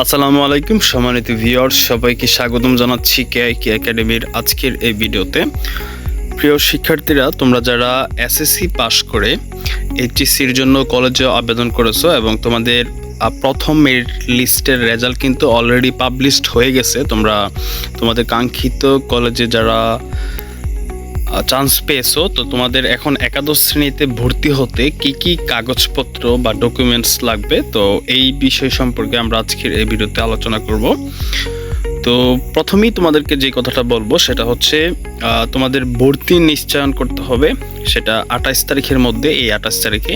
আসসালামু আলাইকুম সম্মানিত ভিউয়ার্স, সবাইকে স্বাগতম জানাচ্ছি কে আই কে একাডেমির আজকের এই ভিডিওতে। প্রিয় শিক্ষার্থীরা, তোমরা যারা এসএসসি পাশ করে এইচএসসির জন্য কলেজে আবেদন করেছ এবং তোমাদের প্রথম মেরিট লিস্টের রেজাল্ট কিন্তু অলরেডি পাবলিশড হয়ে গেছে, তোমরা তোমাদের কাঙ্ক্ষিত কলেজে যারা চান্স পেয়েছ, তো তোমাদের এখন একাদশ শ্রেণীতে ভর্তি হতে কি কি কাগজপত্র বা ডকুমেন্টস লাগবে? তো এই বিষয় সম্পর্কে আমরা আজকের এই ভিডিওতে আলোচনা করব। তো প্রথমেই তোমাদেরকে যে কথাটা বলব, সেটা হচ্ছে তোমাদের ভর্তি নিশ্চয়ন করতে হবে সেটা আঠাশ তারিখের মধ্যে, এই আঠাশ তারিখে।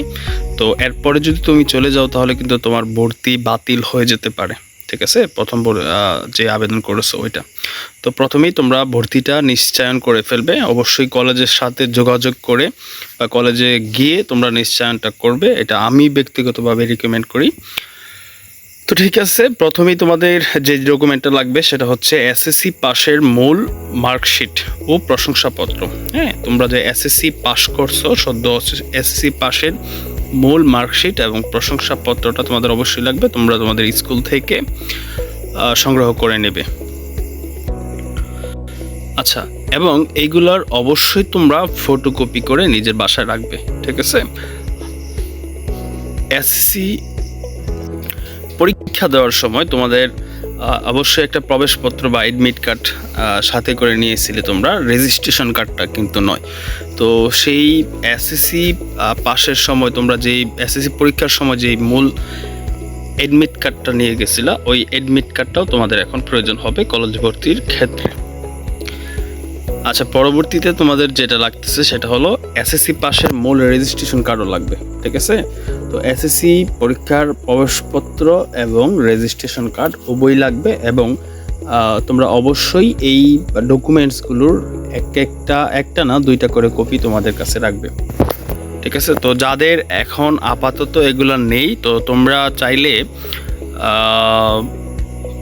তো এরপরে যদি তুমি চলে যাও, তাহলে কিন্তু তোমার ভর্তি বাতিল হয়ে যেতে পারে। ঠিক আছে? প্রথম যে আবেদন করেছ ওইটা। তো প্রথমেই তোমরা ভর্তিটা নিশ্চয়ন করে ফেলবে। অবশ্যই কলেজের সাথে যোগাযোগ করে বা কলেজে গিয়ে তোমরা নিশ্চয়নটা করবে। এটা আমি ব্যক্তিগতভাবে রিকমেন্ড করি। তো ঠিক আছে, প্রথমেই তোমাদের যে ডকুমেন্টটা লাগবে সেটা হচ্ছে এসএসসি পাশের মূল মার্কশিট ও প্রশংসাপত্র। হ্যাঁ তোমরা যে এসএসসি পাস করছ, সদ্য এসএসসি পাশের মূল মার্কশিট এবং প্রশংসাপত্রটা তোমাদের অবশ্যই লাগবে, তোমরা তোমাদের স্কুল থেকে সংগ্রহ করে নেবে। আচ্ছা এবং এইগুলোর অবশ্যই তোমরা ফটোকপি করে নিজের বাসায় রাখবে, ঠিক আছে? এসসি পরীক্ষা দেওয়ার সময় তোমাদের অবশ্যই একটা প্রবেশপত্র বা অ্যাডমিট কার্ড সাথে করে নিয়েছিলে তোমরা। রেজিস্ট্রেশন কার্ডটা কিন্তু নয়। তো সেই এসএসসি পাশের সময় তোমরা যেই এসএসসি পরীক্ষার সময় যেই মূল অ্যাডমিট কার্ডটা নিয়ে গেছিলা, ওই অ্যাডমিট কার্ডটাও তোমাদের এখন প্রয়োজন হবে কলেজ ভর্তির ক্ষেত্রে। আচ্ছা পরবর্তীতে তোমাদের যেটা লাগতেছে সেটা হলো এসএসসি পাশের মূল রেজিস্ট্রেশন কার্ডও লাগবে, ঠিক আছে? তো এসএসসি পরীক্ষার প্রবেশপত্র এবং রেজিস্ট্রেশন কার্ড উভয়ই লাগবে এবং তোমরা অবশ্যই এই ডকুমেন্টসগুলোর এক একটা একটা না দুইটা করে কপি তোমাদের কাছে রাখবে, ঠিক আছে? তো যাদের এখন আপাতত এগুলো নেই, তো তোমরা চাইলে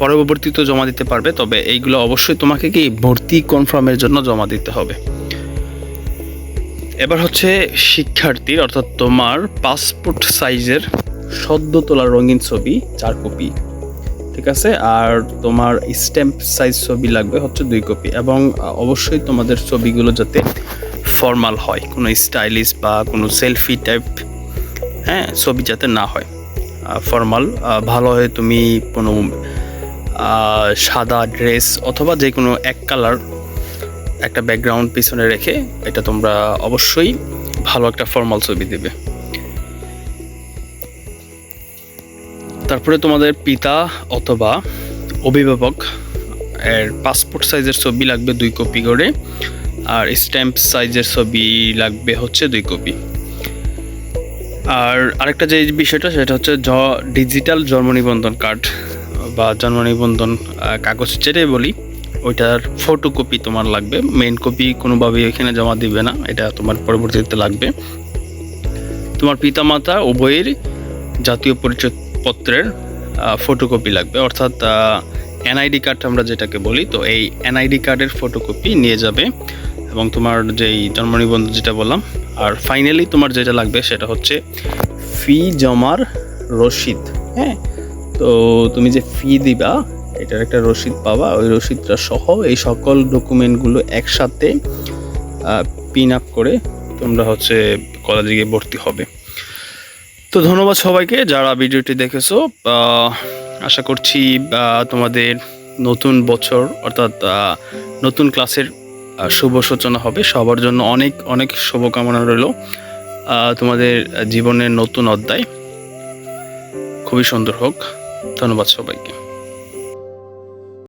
পরবর্তীতে জমা দিতে পারবে, তবে এইগুলো অবশ্যই তোমাকে কি ভর্তি কনফার্মের জন্য জমা দিতে হবে। এবার হচ্ছে শিক্ষার্থীর, অর্থাৎ তোমার পাসপোর্ট সাইজের সদ্য তোলা রঙিন ছবি, চার কপি, ঠিক আছে? আর তোমার স্ট্যাম্প সাইজ ছবি লাগবে হচ্ছে দুই কপি, এবং অবশ্যই তোমাদের ছবিগুলো যাতে ফর্মাল হয়, কোনো স্টাইলিশ বা কোনো সেলফি টাইপ হ্যাঁ? ছবি যাতে না হয়। ফর্মাল ভালো হয় তুমি কোনো সাদা ড্রেস অথবা যে কোনো এক কালার একটা ব্যাকগ্রাউন্ড পিছনে রেখে এটা তোমরা অবশ্যই ভালো একটা ফর্মাল ছবি দেবে। তারপরে তোমাদের পিতা অথবা অভিভাবক, এর পাসপোর্ট সাইজের ছবি লাগবে দুই কপি করে, আর স্ট্যাম্প সাইজের ছবি লাগবে হচ্ছে দুই কপি আর আরেকটা যে বিষয়টা, সেটা হচ্ছে ডিজিটাল জন্ম নিবন্ধন কার্ড বা জন্ম নিবন্ধন কাগজ যেটাই বলি, ওইটার ফটোকপি তোমার লাগবে। মেন কপি কোনোভাবে এখানে জমা দিবে না, এটা তোমার পরবর্তীতে লাগবে। তোমার পিতামাতা উভয়ের জাতীয় পরিচয়পত্রের ফটোকপি লাগবে। অর্থাৎ এনআইডি কার্ড আমরা যেটাকে বলি, তো এই এনআইডি কার্ডের ফটোকপি নিয়ে যাবে। এবং তোমার যেই জন্ম নিবন্ধন যেটা বললাম, আর ফাইনালি তোমার যেটা লাগবে সেটা হচ্ছে ফি জমার রসিদ হ্যাঁ? তো তুমি যে ফি দিবা, এটার একটা রসিদ পাবা। ওই রসিদটা সহ এই সকল ডকুমেন্টগুলো একসাথে পিন আপ করে তোমরা হচ্ছে কলেজে গিয়ে ভর্তি হবে। তো ধন্যবাদ সবাইকে যারা ভিডিওটি দেখেছ। আশা করছি তোমাদের নতুন বছর, অর্থাৎ নতুন ক্লাসের শুভ সূচনা হবে। সবার জন্য অনেক অনেক শুভকামনা রইল। তোমাদের জীবনের নতুন অধ্যায়। খুবই সুন্দর হোক। ধন্যবাদ সবাইকে।